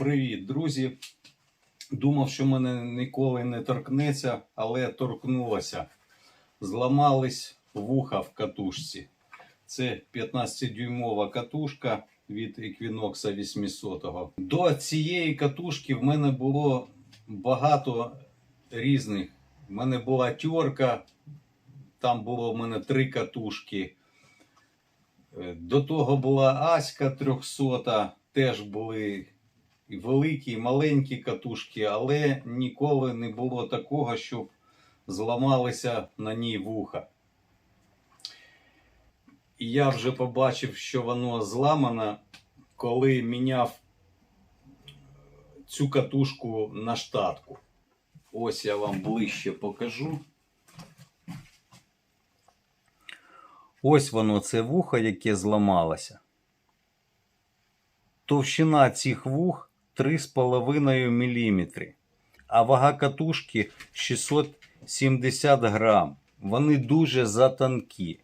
Привіт, друзі. Думав, що мене ніколи не торкнеться, але торкнулося. Зламались вуха в катушці. Це 15-дюймова катушка від Equinox 800. До цієї катушки в мене було багато різних. В мене була тьорка, там було в мене три катушки. Е, До того була Аська 300, теж були великі, маленькі катушки, але ніколи не було такого, щоб зламалися на ній вуха. І я вже побачив, що воно зламано, коли міняв цю катушку на штатку. Ось я вам ближче покажу. Ось воно це вухо, яке зламалося. Товщина цих вух 3,5 мм, а вага катушки 670 грам. Вони дуже затонкі.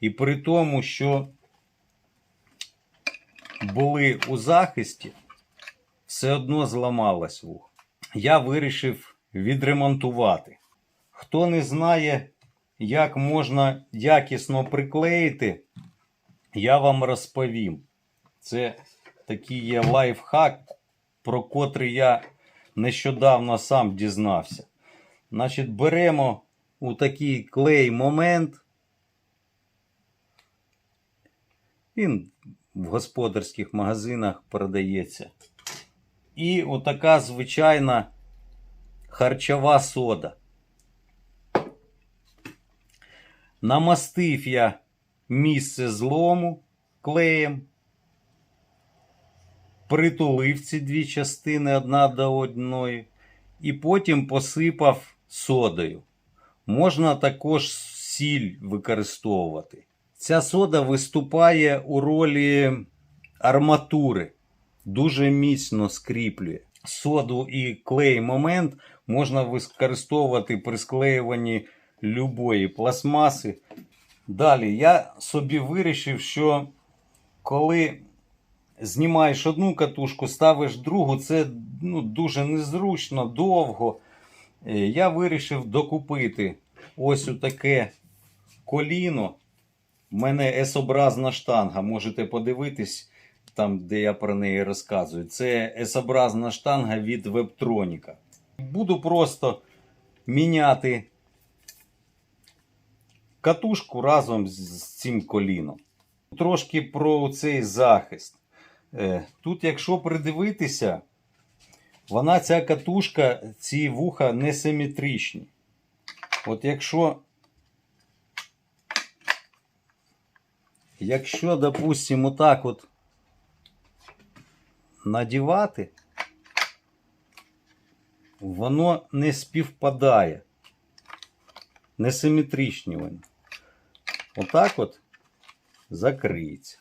І при тому, що були у захисті, все одно зламалось вух. Я вирішив відремонтувати. Хто не знає, як можна якісно приклеїти, я вам розповім. Це такий є лайфхак, про котрий я нещодавно сам дізнався. Значить, беремо у такий клей момент. Він в господарських магазинах продається. І отака звичайна харчова сода. Намастив я місце злому клеєм, притулив ці дві частини одна до одної, і потім посипав содою. Можна також сіль використовувати. Ця сода виступає у ролі арматури, дуже міцно скріплює. Соду і клей момент можна використовувати при склеюванні любої пластмаси. Далі я собі вирішив, що коли знімаєш одну катушку, ставиш другу, це ну, дуже незручно, довго. Е, Я вирішив докупити ось таке коліно. У мене S-образна штанга. Можете подивитись там, де я про неї розказую. Це S-образна штанга від Webtronica. Буду просто міняти катушку разом з цим коліном. Трошки про цей захист. Е, Тут, якщо придивитися, вона ця катушка, ці вуха несиметричні. От якщо, якщо, допустимо, отак от надівати, воно не співпадає. Несиметричні вони. Отак от закриється.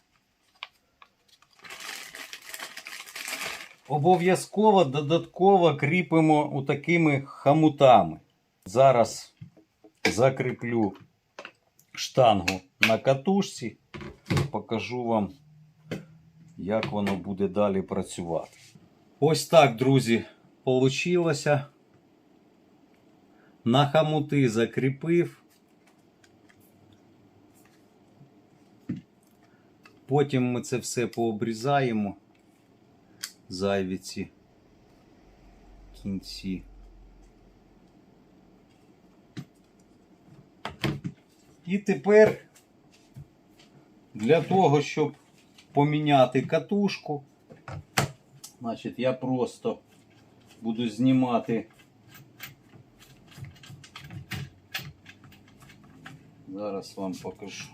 Обов'язково додатково кріпимо такими хамутами. Зараз закріплю штангу на катушці. Покажу вам, як воно буде далі працювати. Ось так, друзі, получилося. На хамути закріпив. Потім ми це все пообрізаємо. Зайві ці кінці. І тепер для того, щоб поміняти катушку, значить, я просто буду знімати. Зараз вам покажу.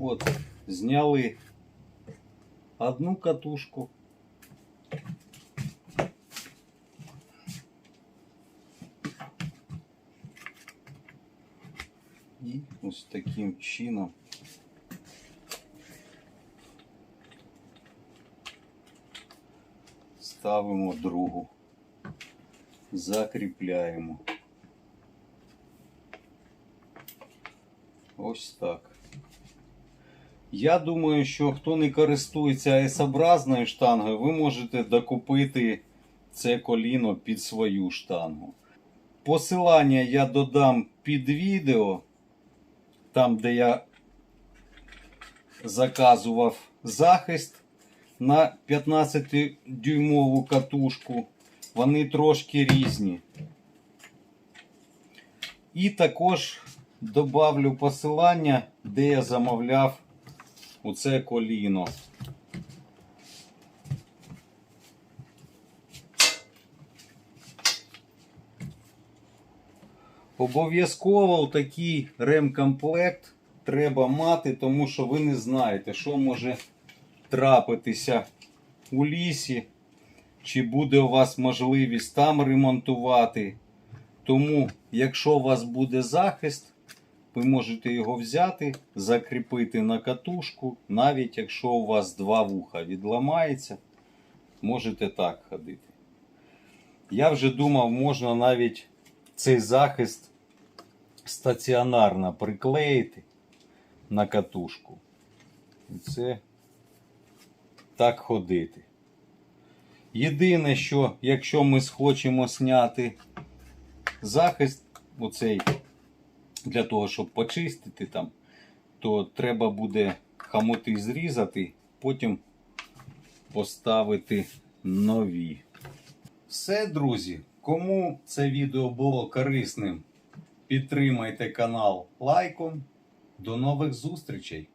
От, зняли одну катушку. І ось таким чином ставимо другу, закріпляємо. Ось так. Я думаю, що хто не користується S-образною штангою, ви можете докупити це коліно під свою штангу. Посилання я додам під відео, там де я заказував захист на 15-дюймову катушку. Вони трошки різні. І також добавлю посилання, де я замовляв оце коліно. Обов'язково такий ремкомплект треба мати, тому що ви не знаєте, що може трапитися у лісі, чи буде у вас можливість там ремонтувати. Тому, якщо у вас буде захист, ви можете його взяти, закріпити на катушку, навіть якщо у вас два вуха відламається, можете так ходити. Я вже думав, можна навіть цей захист стаціонарно приклеїти на катушку. І це так ходити. Єдине, що якщо ми схочемо зняти захист, оцей для того, щоб почистити там, то треба буде хамоти зрізати, потім поставити нові. Все, друзі, кому це відео було корисним, підтримайте канал лайком. До нових зустрічей!